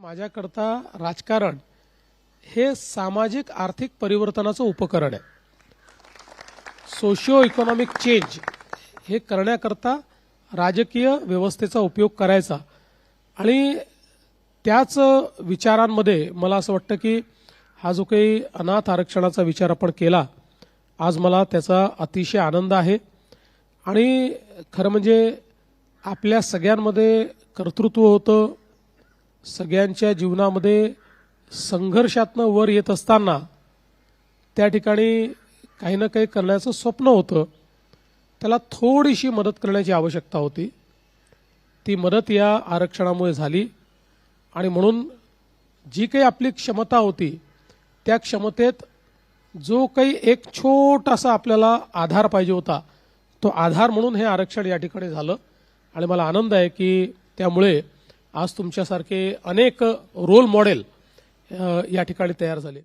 माझ्याकरता राजकारण हे सामाजिक आर्थिक परिवर्तनाचं उपकरण आहे. सोशिओ इकॉनॉमिक चेंज हे करण्याकरता राजकीय व्यवस्थेचा उपयोग करायचा. आणि त्याच विचारांमध्ये मला असं वाटतं की हा जो काही अनाथ आरक्षणाचा विचार आपण केला आज मला त्याचा अतिशय आनंद आहे. आणि खरं म्हणजे आपल्या सगळ्यांमध्ये कर्तृत्व होतं सगळ्यांच्या जीवनामध्ये संघर्षातनं वर येत असताना त्या ठिकाणी काही ना काही करण्याचं स्वप्न होतं. त्याला थोडीशी मदत करण्याची आवश्यकता होती. ती मदत या आरक्षणामुळे झाली आणि म्हणून जी काही आपली क्षमता होती त्या क्षमतेत जो काही एक छोटासा आपल्याला आधार पाहिजे होता तो आधार म्हणून हे आरक्षण या ठिकाणी झालं आणि मला आनंद आहे की त्यामुळे आज तुमच्यासारखे अनेक रोल मॉडेल या ठिकाणी तयार झाले.